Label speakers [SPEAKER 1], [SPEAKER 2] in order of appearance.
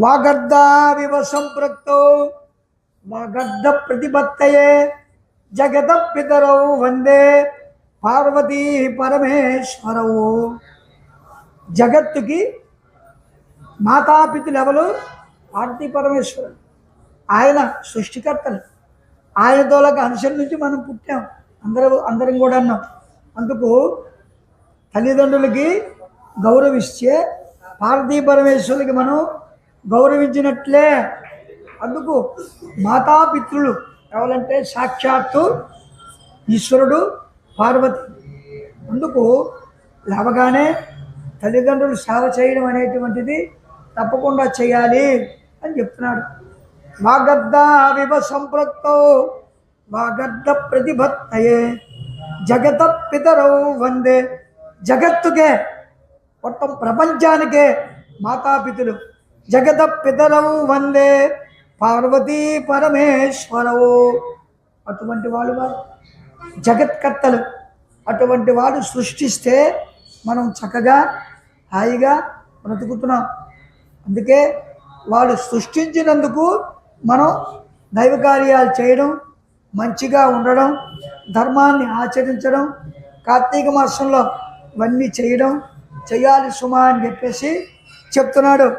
[SPEAKER 1] వాగర్ధావివ సంపృక్తో వాగర్ధ ప్రతిపత్తయే జగత పితరౌ వందే పార్వతీ పరమేశ్వరవు జగత్తుకి మాతాపితులు ఎవరు పార్వతీ పరమేశ్వరుడు. ఆయన సృష్టికర్తలు. ఆయన తోలకు అనుసరి నుంచి మనం పుట్టాం. అందరూ అందరం కూడా అన్నాం. అందుకు తల్లిదండ్రులకి గౌరవిస్తే పార్వతీ పరమేశ్వరులకి మనం గౌరవించినట్లే. అందుకు మాతాపితృలు ఎవరంటే సాక్షాత్తు ఈశ్వరుడు పార్వతి. అందుకు లేవగానే తల్లిదండ్రులు సేవ చేయడం అనేటువంటిది తప్పకుండా చేయాలి అని చెప్తున్నాడు. వాగర్ధ వివ సంపృక్తో వాగర్ధ ప్రతిభత్తయే జగత పితరవు వందే. జగత్తుకే మొత్తం ప్రపంచానికే మాతాపితులు. జగత పితరం వందే పార్వతీ పరమేశ్వరవు. అటువంటి వాళ్ళు వారు. జగత్కర్తలు. అటువంటి వాడు సృష్టిస్తే మనం చక్కగా హాయిగా బ్రతుకుతున్నాం. అందుకే వాడు సృష్టించినందుకు మనం దైవ కార్యాలు చేయడం మంచిగా ఉండడం ధర్మాన్ని ఆచరించడం కార్తీక మాసంలో ఇవన్నీ చేయడం చేయాలి సుమా అని చెప్పేసి చెప్తున్నాడు.